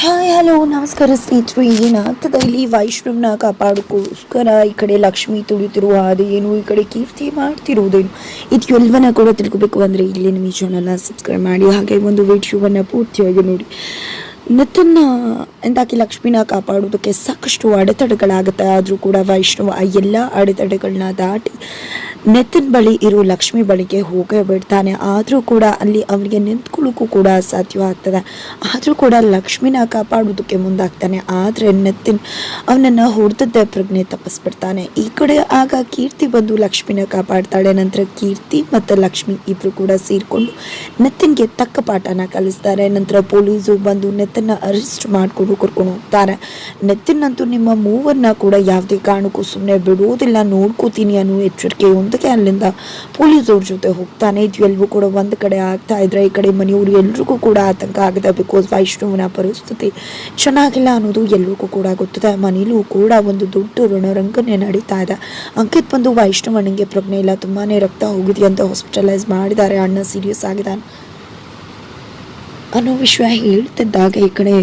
Hi, hello, ನಮಸ್ಕಾರ ಸ್ನೇಹಿತರು. ಏನಾಗ್ತದೆ ಇಲ್ಲಿ? ವೈಷ್ಣವ್ನ ಕಾಪಾಡೋಕ್ಕೋಸ್ಕರ ಈ ಕಡೆ ಲಕ್ಷ್ಮಿ ತುಳಿತಿರುವ ಅದೇನು ಈ ಕಡೆ ಕೀರ್ತಿ ಮಾಡ್ತಿರುವುದೇನು? ಇದು ಎಲ್ಲವನ್ನ ಕೂಡ ತಿಳ್ಕೊಬೇಕು ಅಂದರೆ ಇಲ್ಲಿ ನಮ್ಮ ಈ ಚಾನಲ್ನ ಸಬ್ಸ್ಕ್ರೈಬ್ ಮಾಡಿ, ಹಾಗೆ ಒಂದು ವಿಡಿಯೋವನ್ನು ಪೂರ್ತಿಯಾಗಿ ನೋಡಿ. ನತನ್ನ ಎಂದಾಕಿ ಲಕ್ಷ್ಮಿನ ಕಾಪಾಡೋದಕ್ಕೆ ಸಾಕಷ್ಟು ಅಡೆತಡೆಗಳಾಗುತ್ತೆ. ಆದರೂ ಕೂಡ ವೈಷ್ಣವ ಆ ಎಲ್ಲ ಅಡೆತಡೆಗಳನ್ನ ದಾಟಿ ನೆತ್ತಿನ ಬಳಿ ಇರೋ, ಲಕ್ಷ್ಮಿ ಬಳಿಗೆ ಹೋಗೇ ಬಿಡ್ತಾನೆ. ಆದರೂ ಕೂಡ ಅಲ್ಲಿ ಅವನಿಗೆ ನಿಂತ್ಕೊಳ್ಳೋಕ್ಕೂ ಕೂಡ ಸಾಧ್ಯವಾಗ್ತದೆ. ಆದರೂ ಕೂಡ ಲಕ್ಷ್ಮಿನ ಕಾಪಾಡೋದಕ್ಕೆ ಮುಂದಾಗ್ತಾನೆ. ಆದರೆ ನೆತ್ತಿನ ಅವನನ್ನು ಹೊಡೆದದ್ದೇ ಪ್ರಜ್ಞೆ ತಪ್ಪಿಸ್ಬಿಡ್ತಾನೆ. ಈ ಕಡೆ ಆಗ ಕೀರ್ತಿ ಬಂದು ಲಕ್ಷ್ಮಿನ ಕಾಪಾಡ್ತಾಳೆ. ನಂತರ ಕೀರ್ತಿ ಮತ್ತು ಲಕ್ಷ್ಮಿ ಇಬ್ಬರು ಕೂಡ ಸೇರಿಕೊಂಡು ನೆತ್ತಿನಗೆ ತಕ್ಕ ಪಾಠನ ಕಲಿಸ್ತಾರೆ. ನಂತರ ಪೊಲೀಸು ಬಂದು ನೆತ್ತನ್ನ ಅರೆಸ್ಟ್ ಮಾಡಿಕೊಂಡು ಕರ್ಕೊಂಡು ಹೋಗ್ತಾರೆ. ನೆತ್ತಿನಂತೂ ನಿಮ್ಮ ಮೂವನ್ನ ಕೂಡ ಯಾವುದೇ ಕಾರಣಕ್ಕೂ ಸುಮ್ಮನೆ ಬಿಡುವುದಿಲ್ಲ ನೋಡ್ಕೋತೀನಿ ಅನ್ನೋ ಎಚ್ಚರಿಕೆ ಒಂದಕ್ಕೆ ಅಲ್ಲಿಂದ ಪೊಲೀಸವ್ರ ಜೊತೆ ಹೋಗ್ತಾನೆ. ಎಲ್ಲವೂ ಕೂಡ ಒಂದು ಕಡೆ ಆಗ್ತಾ ಇದ್ರೆ ಈ ಕಡೆ ಮನೆಯವರು ಎಲ್ರಿಗೂ ಕೂಡ ಆತಂಕ ಆಗಿದೆ ಬಿಕಾಸ್ ವೈಷ್ಣವನ ಪರಿಸ್ಥಿತಿ ಚೆನ್ನಾಗಿಲ್ಲ ಅನ್ನೋದು ಎಲ್ರಿಗೂ ಕೂಡ ಗೊತ್ತಿದೆ. ಮನೇಲೂ ಕೂಡ ಒಂದು ದೊಡ್ಡ ರಣರಂಗನೆ ನಡೀತಾ ಇದೆ. ಅಂಕಿತ್ ಬಂದು ವೈಷ್ಣವನಿಗೆ ಪ್ರಜ್ಞೆ ಇಲ್ಲ. ತುಂಬಾನೇ ರಕ್ತ ಹೋಗಿದೆ ಅಂತ ಹಾಸ್ಪಿಟಲೈಸ್ ಮಾಡಿದ್ದಾರೆ. ಅಣ್ಣ ಸೀರಿಯಸ್ ಆಗಿದ್ದಾನೆ. ಅನ್ನೋ ವಿಷಯ ಹೇಳ್ತಿದ್ದಾಗ ಈ ಕಡೆ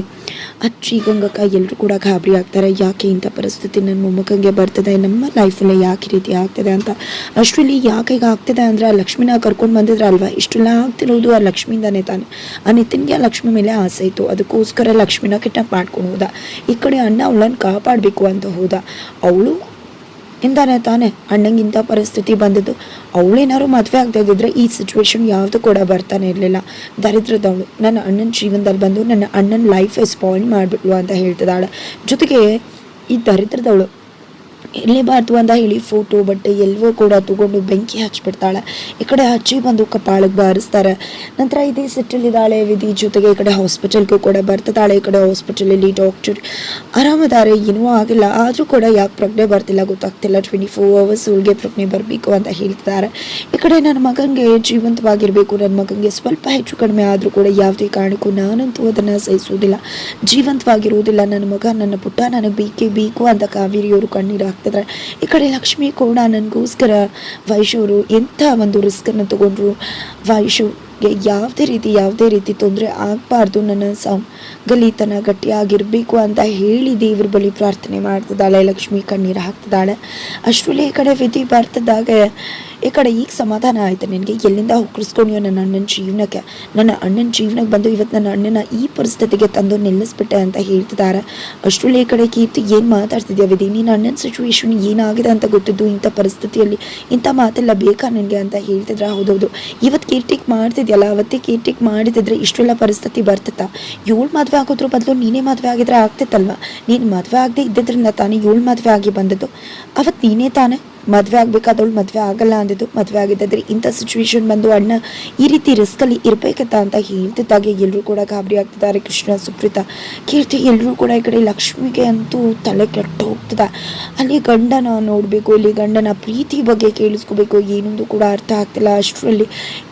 ಅಚ್ಚಿ ಗಂಗಕ್ಕ ಎಲ್ಲರೂ ಕೂಡ ಗಾಬರಿ ಆಗ್ತಾರೆ. ಯಾಕೆ ಇಂಥ ಪರಿಸ್ಥಿತಿ ನನ್ನ ಮೊಮ್ಮಕ್ಕಂಗೆ ಬರ್ತದೆ? ನಮ್ಮ ಲೈಫಲ್ಲಿ ಯಾಕೆ ರೀತಿ ಆಗ್ತದೆ ಅಂತ? ಅಷ್ಟರಲ್ಲಿ ಯಾಕೆ ಈಗ ಆಗ್ತದೆ ಅಂದರೆ ಆ ಲಕ್ಷ್ಮಿನ ಕರ್ಕೊಂಡು ಬಂದಿದ್ರೆ ಅಲ್ವಾ ಇಷ್ಟೆಲ್ಲ ಆಗ್ತಿರೋದು ಆ ಲಕ್ಷ್ಮಿಯಿಂದಾನೇ ತಾನೆ. ಆ ನಿತಿನ್ಗೆ ಆ ಲಕ್ಷ್ಮಿ ಮೇಲೆ ಆಸೆ ಇತ್ತು. ಅದಕ್ಕೋಸ್ಕರ ಲಕ್ಷ್ಮಿನ ಕಿಟ್ಟಾಕ್ ಮಾಡ್ಕೊಂಡು ಹೋದ. ಈ ಕಡೆ ಅಣ್ಣ ಅವಳನ್ನು ಕಾಪಾಡಬೇಕು ಅಂತ ಹೋದ. ಅವಳು ಇಂದಾನೆ ತಾನೆ ಅಣ್ಣಂಗೆ ಇಂಥ ಪರಿಸ್ಥಿತಿ ಬಂದಿದ್ದು. ಅವಳೇನಾದ್ರು ಮದುವೆ ಆಗದೆ ಈ ಸಿಚುವೇಶನ್ ಯಾವುದು ಕೂಡ ಬರ್ತಾನೆ ಇರಲಿಲ್ಲ. ದರಿದ್ರದವಳು. ನನ್ನ ಅಣ್ಣನ ಜೀವನದಲ್ಲಿ ಬಂದು ನನ್ನ ಅಣ್ಣನ ಲೈಫ್ ಸ್ಪಾಯಿಲ್ ಮಾಡಿಬಿಟ್ಲು ಅಂತ ಹೇಳ್ತಿದ್ದಾಳೆ. ಜೊತೆಗೆ ಈ ದರಿದ್ರದವಳು ಇರಲೇಬಾರ್ದು ಅಂತ ಹೇಳಿ ಫೋಟೋ ಬಟ್ಟೆ ಎಲ್ಲವೂ ಕೂಡ ತಗೊಂಡು ಬೆಂಕಿ ಹಚ್ಚಿಬಿಡ್ತಾಳೆ ಈ ಕಡೆ ಹಚ್ಚಿ ಬಂದು ಕಪಾಳಕ್ಕೆ ಬಾರಿಸ್ತಾರೆ. ನಂತರ ಇದೇ ಸಿಟ್ಟಲ್ಲಿದ್ದಾಳೆ ವಿಧಿ. ಜೊತೆಗೆ ಈ ಕಡೆ ಹಾಸ್ಪಿಟಲ್ಗೂ ಕೂಡ ಬರ್ತಿದ್ದಾಳೆ. ಈ ಕಡೆ ಹಾಸ್ಪಿಟಲಲ್ಲಿ ಡಾಕ್ಟರ್ ಆರಾಮದಾರೆ, ಏನೂ ಆಗಿಲ್ಲ. ಆದರೂ ಕೂಡ ಯಾಕೆ ಪ್ರಜ್ಞೆ ಬರ್ತಿಲ್ಲ ಗೊತ್ತಾಗ್ತಿಲ್ಲ. ಟ್ವೆಂಟಿ ಫೋರ್ ಅವರ್ಸ್ ಅವಳಿಗೆ ಪ್ರಜ್ಞೆ ಬರಬೇಕು ಅಂತ ಹೇಳ್ತಿದ್ದಾರೆ. ಈ ಕಡೆ ನನ್ನ ಮಗನಿಗೆ ಜೀವಂತವಾಗಿರಬೇಕು. ನನ್ನ ಮಗನಿಗೆ ಸ್ವಲ್ಪ ಹೆಚ್ಚು ಕಡಿಮೆ ಆದರೂ ಕೂಡ ಯಾವುದೇ ಕಾರಣಕ್ಕೂ ನಾನಂತೂ ಅದನ್ನು ಸಹಿಸುವುದಿಲ್ಲ. ಜೀವಂತವಾಗಿರುವುದಿಲ್ಲ. ನನ್ನ ಮಗ ನನ್ನ ಪುಟ್ಟ ನನಗೆ ಬೇಕೇ ಬೇಕು ಅಂತ ಕಾವೇರಿಯವರು ಕಣ್ಣೀರು ಹಾಕ್ತಿದ್ದಾರೆ ಈ ಕಡೆ ಲಕ್ಷ್ಮಿ ಕೂಡ ನನಗೋಸ್ಕರ ವೈಶವರು ಎಂಥ ಒಂದು ರಿಸ್ಕನ್ನು ತಗೊಂಡ್ರು. ವೈಶುಗೆ ಯಾವುದೇ ರೀತಿ ಯಾವುದೇ ರೀತಿ ತೊಂದರೆ ಆಗಬಾರ್ದು. ನನ್ನ ಸಂ, ಗಲೀತನ ಗಟ್ಟಿಯಾಗಿರಬೇಕು ಅಂತ ಹೇಳಿ ದೇವ್ರ ಬಳಿ ಪ್ರಾರ್ಥನೆ ಮಾಡ್ತಿದ್ದಾಳೆ. ಲಕ್ಷ್ಮಿ ಕಣ್ಣೀರು ಹಾಕ್ತಿದ್ದಾಳೆ. ಅಷ್ಟರಲ್ಲಿ ಈ ಕಡೆ ವಿಧಿ ಬರ್ತಿದ್ದಾಗ ಈ ಕಡೆ ಈಗ ಸಮಾಧಾನ ಆಯ್ತು. ನಿನಗೆ ಎಲ್ಲಿಂದ ಹುಕ್ಕರಿಸ್ಕೊಂಡ್ಯೋ ನನ್ನ ಅಣ್ಣನ ಜೀವನಕ್ಕೆ. ನನ್ನ ಅಣ್ಣನ ಜೀವನಕ್ಕೆ ಬಂದು ಇವತ್ತು ನನ್ನ ಅಣ್ಣನ ಈ ಪರಿಸ್ಥಿತಿಗೆ ತಂದು ನಿಲ್ಲಿಸ್ಬಿಟ್ಟೆ ಅಂತ ಹೇಳ್ತಿದ್ದಾರೆ ಅಷ್ಟರಲ್ಲಿ ಈ ಕಡೆ ಕೀರ್ತಿ ಏನು ಮಾತಾಡ್ತಿದ್ಯಾ ವಿಧಿ? ನೀನು ಅಣ್ಣನ ಸಿಚುವೇಶನ್ ಏನಾಗಿದೆ ಅಂತ ಗೊತ್ತಿದ್ದು ಇಂಥ ಪರಿಸ್ಥಿತಿಯಲ್ಲಿ ಇಂಥ ಮಾತೆಲ್ಲ ಬೇಕಾ ನನಗೆ ಅಂತ ಹೇಳ್ತಿದ್ರೆ? ಹೌದೌದು. ಇವತ್ತು ಕೀರ್ತಿಗೆ ಮಾಡ್ತಿದ್ಯಲ್ಲ, ಅವತ್ತೇ ಕೀರ್ತಿಗೆ ಮಾಡಿದ್ರೆ ಇಷ್ಟೆಲ್ಲ ಪರಿಸ್ಥಿತಿ ಬರ್ತಿತ್ತ? ಏಳು ಮದುವೆ ಆಗೋದ್ರ ಬದಲು ನೀನೇ ಮದುವೆ ಆಗಿದ್ರೆ ಆಗ್ತಿತ್ತಲ್ವ? ನೀನು ಮದುವೆ ಆಗದೆ ಇದ್ದಿದ್ರಿಂದ ತಾನೇ ಏಳು ಮದುವೆ ಆಗಿ ಬಂದದ್ದು. ಅವತ್ತು ನೀನೇ ತಾನೇ? ಮದುವೆ ಆಗಬೇಕಾದವಳು ಮದುವೆ ಆಗಲ್ಲ ಅಂದಿದ್ದು, ಮದುವೆ ಆಗಿದ್ದಾದ್ರೆ ಇಂಥ ಸಿಚುವೇಶನ್ ಬಂದು ಅಣ್ಣ ಈ ರೀತಿ ರಿಸ್ಕಲ್ಲಿ ಇರಬೇಕತ್ತ ಅಂತ ಹೇಳ್ತಿದ್ದಾಗೆ. ಎಲ್ಲರೂ ಕೂಡ ಗಾಬರಿ ಆಗ್ತಿದ್ದಾರೆ, ಕೃಷ್ಣ, ಸುಪ್ರೀತ. ಕೀರ್ತಿ ಎಲ್ಲರೂ ಕೂಡ ಈ ಕಡೆ ಲಕ್ಷ್ಮಿಗೆ ಅಂತೂ ತಲೆ ಕೆಟ್ಟು ಹೋಗ್ತದೆ. ಅಲ್ಲಿ ಗಂಡನ ನೋಡಬೇಕು, ಇಲ್ಲಿ ಗಂಡನ ಪ್ರೀತಿ ಬಗ್ಗೆ ಕೇಳಿಸ್ಕೋಬೇಕು. ಏನೊಂದು ಕೂಡ ಅರ್ಥ ಆಗ್ತಿಲ್ಲ. ಅಷ್ಟರಲ್ಲಿ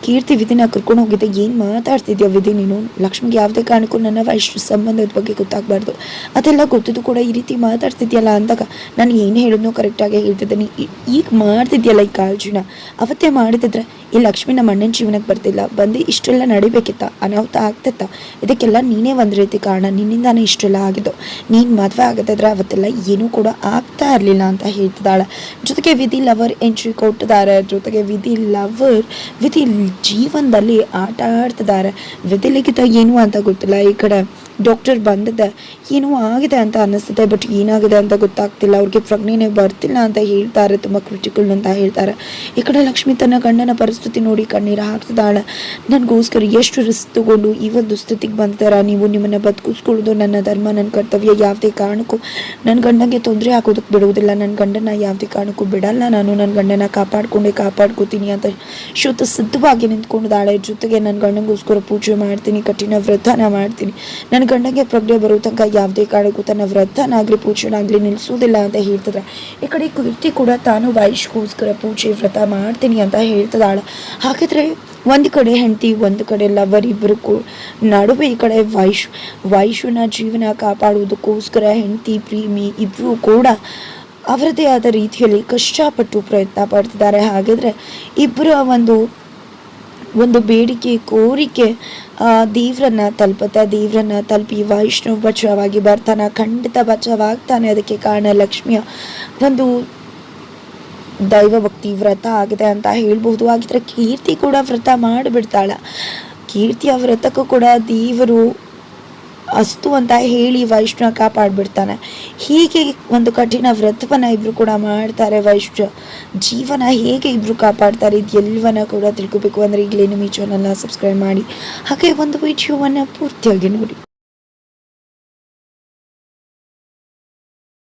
ಕೀರ್ತಿ, ವಿಧಿನ ಕರ್ಕೊಂಡು ಹೋಗಿದ್ದೆ. ಏನು ಮಾತಾಡ್ತಿದ್ಯಾ ವಿಧಿ ನೀನು? ಲಕ್ಷ್ಮಿಗೆ ಯಾವುದೇ ಕಾರಣಕ್ಕೂ ನನ್ನ ವಯಸ್ಸು ಸಂಬಂಧದ ಬಗ್ಗೆ ಗೊತ್ತಾಗಬಾರ್ದು. ಅದೆಲ್ಲ ಗೊತ್ತಿದ್ದು ಕೂಡ ಈ ರೀತಿ ಮಾತಾಡ್ತಿದ್ಯಲ್ಲ ಅಂದಾಗ ನಾನು ಏನು ಹೇಳಿದ್ನೋ ಕರೆಕ್ಟಾಗಿ ಹೇಳ್ತಿದ್ದೀನಿ. ಈಗ ಮಾಡ್ತಿದ್ಯಲ್ಲ ಈ ಕಾಳಜಿನ ಅವತ್ತೇ ಮಾಡಿದ್ರೆ ಈ ಲಕ್ಷ್ಮಿ ನಮ್ಮ ಅಣ್ಣನ ಜೀವನಕ್ಕೆ ಬರ್ತಿಲ್ಲ ಬಂದು ಇಷ್ಟೆಲ್ಲ ನಡಿಬೇಕಿತ್ತ? ಅನಾಹುತ ಆಗ್ತಿತ್ತ? ಇದಕ್ಕೆಲ್ಲ ನೀನೇ ಒಂದು ರೀತಿ ಕಾರಣ. ನಿನ್ನಿಂದಾನೇ ಇಷ್ಟೆಲ್ಲ ಆಗಿದ್ದು. ನೀನು ಮದುವೆ ಆಗದಿದ್ರೆ ಅವತ್ತೆಲ್ಲ ಏನೂ ಕೂಡ ಆಗ್ತಾ ಇರಲಿಲ್ಲ ಅಂತ ಹೇಳ್ತಿದ್ದಾಳೆ. ಜೊತೆಗೆ ವಿಧಿ ಲವರ್ ಎಂಟ್ರಿ ಕೊಟ್ಟಿದ್ದಾರೆ. ಜೊತೆಗೆ ವಿಧಿ ಲವರ್, ವಿಧಿ ಜೀವನದಲ್ಲಿ ಆಟ ಆಡ್ತಿದ್ದಾರೆ. ವಿಧಿ ಲಿಖಿತ ಏನು ಅಂತ ಗೊತ್ತಿಲ್ಲ ಈ ಕಡೆ. ಡಾಕ್ಟರ್ ಬಂದಿದೆ. ಏನೋ ಆಗಿದೆ ಅಂತ ಅನ್ನಿಸ್ತದೆ ಬಟ್ ಏನಾಗಿದೆ ಅಂತ ಗೊತ್ತಾಗ್ತಿಲ್ಲ. ಅವ್ರಿಗೆ ಪ್ರಜ್ಞೆನೇ ಬರ್ತಿಲ್ಲ ಅಂತ ಹೇಳ್ತಾರೆ, ತುಂಬ ಕ್ರಿಟಿಕಲ್ ಅಂತ ಹೇಳ್ತಾರೆ. ಈ ಕಡೆ ಲಕ್ಷ್ಮಿ ತನ್ನ ಗಂಡನ ಪರಿಸ್ಥಿತಿ ನೋಡಿ ಕಣ್ಣೀರು ಹಾಕ್ತಿದ್ದಾಳೆ. ನನಗೋಸ್ಕರ ಎಷ್ಟು ರಿಸ್ಕ್ ತಗೊಂಡು ಈ ಒಂದು ಸ್ಥಿತಿಗೆ ಬಂದಿದ್ದಾರ? ನೀವು ನಿಮ್ಮನ್ನು ಬದುಕಿಸ್ಕೊಳ್ಳೋದು ನನ್ನ ಧರ್ಮ, ನನ್ನ ಕರ್ತವ್ಯ, ಯಾವುದೇ ಕಾರಣಕ್ಕೂ. ನನ್ನ ಗಂಡನಿಗೆ ತೊಂದರೆ ಹಾಕೋದಕ್ಕೆ ಬಿಡುವುದಿಲ್ಲ. ನನ್ನ ಗಂಡನ ಯಾವುದೇ ಕಾರಣಕ್ಕೂ ಬಿಡಲ್ಲ. ನಾನು ನನ್ನ ಗಂಡನ ಕಾಪಾಡ್ಕೊಂಡೆ, ಕಾಪಾಡ್ಕೋತೀನಿ ಅಂತ ಶುದ್ಧ ಸಿದ್ಧವಾಗಿ ನಿಂತ್ಕೊಂಡಿದ್ದಾಳೆ. ಜೊತೆಗೆ ನನ್ನ ಗಂಡನಿಗೋಸ್ಕರ ಪೂಜೆ ಮಾಡ್ತೀನಿ, ಕಠಿಣ ವ್ರತನ ಮಾಡ್ತೀನಿ. ನನ್ನ ಗಂಡನಿಗೆ ಪ್ರಜ್ಞೆ ಬರೋ ತನಕ ಯಾವುದೇ ಕಾರಣಕ್ಕೂ ತನ್ನ ವ್ರತನಾಗಲಿ ಪೂಜೆನಾಗಲಿ ನಿಲ್ಲಿಸುವುದಿಲ್ಲ ಅಂತ ಹೇಳ್ತಿದ್ರೆ ಈ ಕಡೆ ಕೀರ್ತಿ ಕೂಡ ತಾನು ವಾಯುಷ್ಗೋಸ್ಕರ ಪೂಜೆ, ವ್ರತ ಮಾಡ್ತೀನಿ ಅಂತ ಹೇಳ್ತಿದ್ದಾಳೆ ಹಾಗಿದ್ರೆ ಒಂದು ಕಡೆ ಹೆಂಡತಿ, ಒಂದು ಕಡೆ ಲವರ್ ಇಬ್ಬರು ನಡುವೆ ಈ ಕಡೆ ವಾಯುಷು ವಾಯುಷನ ಜೀವನ ಕಾಪಾಡುವುದಕ್ಕೋಸ್ಕರ ಹೆಂಡತಿ, ಪ್ರೇಮಿ ಇಬ್ಬರೂ ಕೂಡ ಅವರದೇ ಆದ ರೀತಿಯಲ್ಲಿ ಕಷ್ಟಪಟ್ಟು ಪ್ರಯತ್ನ ಪಡ್ತಿದ್ದಾರೆ. ಹಾಗಿದ್ರೆ ಇಬ್ಬರ ಒಂದು ಒಂದು ಬೇಡಿಕೆ, ಕೋರಿಕೆ ದೇವ್ರನ್ನ ತಲುಪುತ್ತೆ. ದೇವ್ರನ್ನ ತಲುಪಿ ವೈಷ್ಣು ಬಚಾವಾಗಿ ಬರ್ತಾನೆ, ಖಂಡಿತ ಬಚಾವಾಗ್ತಾನೆ ಅದಕ್ಕೆ ಕಾರಣ ಲಕ್ಷ್ಮಿಯ ಒಂದು ದೈವ ಭಕ್ತಿ ವ್ರತ ಆಗಿದೆ ಅಂತ ಹೇಳ್ಬಹುದು. ಹಾಗಿದ್ರೆ ಕೀರ್ತಿ ಕೂಡ ವ್ರತ ಮಾಡಿಬಿಡ್ತಾಳ. ಕೀರ್ತಿಯ ವ್ರತಕ್ಕೂ ಕೂಡ ದೇವರು ಅಸ್ತು ಅಂತ ಹೇಳಿ ವೈಷ್ಣವ ಕಾಪಾಡ್ಬಿಡ್ತಾನೆ. ಹೀಗೆ ಒಂದು ಕಠಿಣ ವ್ರತವನ್ನ ಇಬ್ರು ಕೂಡ ಮಾಡ್ತಾರೆ ವೈಷ್ಣ ಜೀವನ ಹೇಗೆ ಇಬ್ರು ಕಾಪಾಡ್ತಾರೆ ಇದೆಲ್ಲವನ್ನ ಕೂಡ ತಿಳ್ಕೊಬೇಕು. ಅಂದರೆ ಈಗಲೇ ನಿಮ್ಮ ಈ ಚಾನಲ್ನ ಸಬ್ಸ್ಕ್ರೈಬ್ ಮಾಡಿ. ಹಾಗೆ ಒಂದು ವಿಡಿಯೋವನ್ನ ಪೂರ್ತಿಯಾಗಿ ನೋಡಿ.